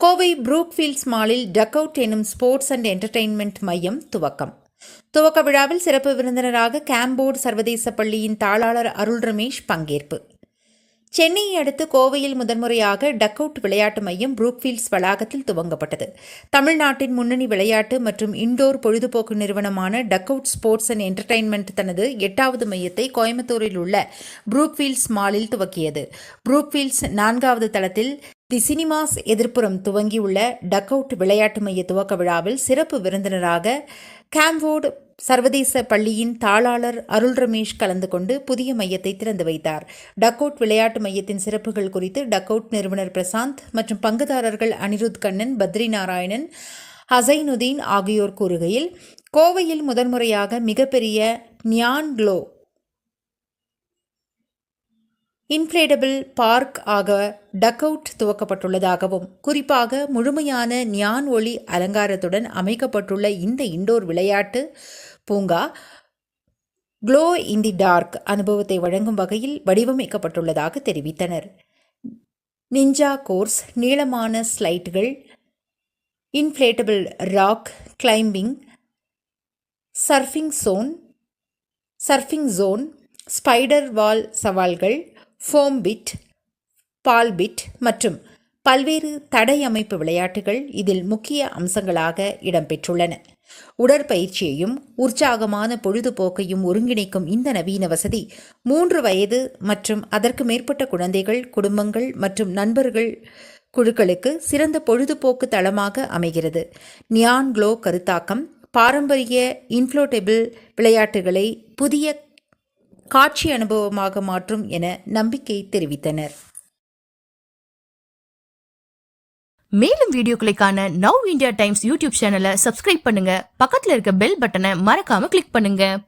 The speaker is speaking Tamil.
கோவை புரூக்ஃபீல்ட்ஸ் மாலில் டக் அவுட் எனும் ஸ்போர்ட்ஸ் அண்ட் என்டர்டெயின்மெண்ட் மையம் துவக்கம். துவக்க விழாவில் சிறப்பு விருந்தினராக கேம்போர்டு சர்வதேச பள்ளியின் தாளாளர் அருள் ரமேஷ் பங்கேற்பு. சென்னையை அடுத்து கோவையில் முதன்முறையாக டக் அவுட் விளையாட்டு மையம் புரூக்ஃபீல்ட்ஸ் வளாகத்தில் துவங்கப்பட்டது. தமிழ்நாட்டின் முன்னணி விளையாட்டு மற்றும் இண்டோர் பொழுதுபோக்கு நிறுவனமான duck out sports and entertainment தனது எட்டாவது மையத்தை கோயம்புத்தூரில் உள்ள புரூக்ஃபீல்ட்ஸ் மாலில் துவக்கியது. புரூக்ஃபீல்ட்ஸ் நான்காவது தளத்தில் தி சினிமாஸ் எதிர்ப்புறம் துவங்கியுள்ள டக் அவுட் விளையாட்டு மைய துவக்க விழாவில் சிறப்பு விருந்தினராக கேம்வோர்டு சர்வதேச பள்ளியின் தாளாளர் அருள் ரமேஷ் கலந்து கொண்டு புதிய மையத்தை திறந்து வைத்தார். டக் அவுட் விளையாட்டு மையத்தின் சிறப்புகள் குறித்து டக் அவுட் நிறுவனர் பிரசாந்த் மற்றும் பங்குதாரர்கள் அனிருத் கண்ணன் பத்ரி நாராயணன் ஹசைனுதீன் ஆகியோர் கூறுகையில் கோவையில் முதன்முறையாக மிகப்பெரிய நியான் க்ளோ இன்ஃபிளேடபிள் பார்க் ஆக டக் அவுட் துவக்கப்பட்டுள்ளதாகவும் குறிப்பாக முழுமையான நியான் ஒளி அலங்காரத்துடன் அமைக்கப்பட்டுள்ள இந்த இண்டோர் விளையாட்டு பூங்கா க்ளோ இன் தி டார்க் அனுபவத்தை வழங்கும் வகையில் வடிவமைக்கப்பட்டுள்ளதாக தெரிவித்தனர். நிஞ்சா கோர்ஸ் நீளமான ஸ்லைட்டுகள் inflatable rock climbing surfing zone surfing zone spider wall சவால்கள் ஃபோம் பிட் மற்றும் பல்வேறு தடை அமைப்பு விளையாட்டுகள் இதில் முக்கிய அம்சங்களாக இடம்பெற்றுள்ளன. உடற்பயிற்சியையும் உற்சாகமான பொழுதுபோக்கையும் ஒருங்கிணைக்கும் இந்த நவீன வசதி மூன்று வயது மற்றும் அதற்கு மேற்பட்ட குழந்தைகள் குடும்பங்கள் மற்றும் நண்பர்கள் குழுக்களுக்கு சிறந்த பொழுதுபோக்கு தளமாக அமைகிறது. நியான் க்ளோ கருத்தாக்கம் பாரம்பரிய இன்ஃப்ளோட்டபிள் விளையாட்டுகளை புதிய காட்சி அனுபவமாக மாற்றும் என நம்பிக்கை தெரிவித்தனர். மேலும் வீடியோக்களை காண நவ் இந்தியா டைம்ஸ் யூடியூப் சேனலை சப்ஸ்கிரைப் பண்ணுங்க. பக்கத்தில் இருக்க பெல் பட்டனை மறக்காம கிளிக் பண்ணுங்க.